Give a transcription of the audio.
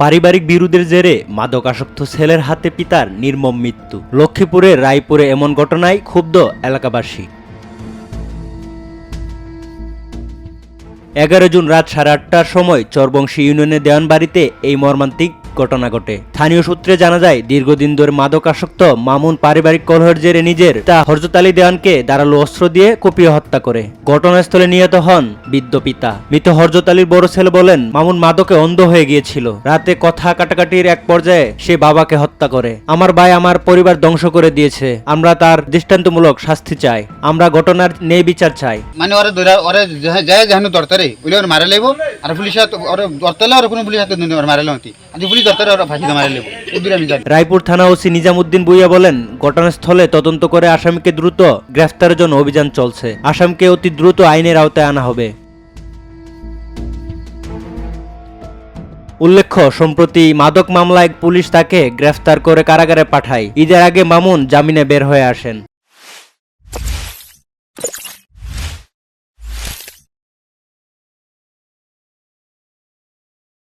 পারিবারিক বিরোধের জেরে মাদকাসক্ত ছেলের হাতে পিতার নির্মম মৃত্যু। লক্ষ্মীপুরের রায়পুরে এমন ঘটনায় ক্ষুব্ধ এলাকাবাসী। এগারো জুন রাত সাড়ে আটটার সময় চরবংশী ইউনিয়নের দেওয়ানবাড়িতে এই মর্মান্তিক ঘটনা ঘটে। স্থানীয় সূত্রে জানা যায়, দীর্ঘদিন ধরে মাদক আসক্ত মামুন পারিবারিক কলহের জেরে নিজের তা হরজত আলী দেওয়ানকে ধারালো অস্ত্র দিয়ে কুপিয়ে হত্যা করে। ঘটনাস্থলে নিহত হন বৃদ্ধ পিতা। মৃত হরজত আলীর বড় ছেলে বলেন, মামুন মাদকে অন্ধ হয়ে গিয়েছিল। রাতে কথা কাটাকাটির এক পর্যায়ে সে বাবাকে হত্যা করে। আমার ভাই আমার পরিবার ধ্বংস করে দিয়েছে। আমরা তার দৃষ্টান্তমূলক শাস্তি চাই। আমরা ঘটনার নেই বিচার চাই। মানে ওরে ওরে যাহা- যায় যেহানো বলে মারা লাগবো আর পুলিশ ওরে ওরে কোনো পুলিশ হাতে মারা লাগতি আর পুলিশ ওরে ফাঁসিতে মারা লাগবো রায়পুর থানা ওসি নিজামুদ্দিন বুইয়া বলেন, ঘটনাস্থলে তদন্ত করে আসামিকে দ্রুত গ্রেফতারের জন্য অভিযান চলছে। আসামকে অতি দ্রুত আইনের আওতায় আনা হবে। উল্লেখ্য, সম্প্রতি মাদক মামলায় পুলিশ তাকে গ্রেফতার করে কারাগারে পাঠায়। ঈদের আগে মামুন জামিনে বের হয়ে আসেন।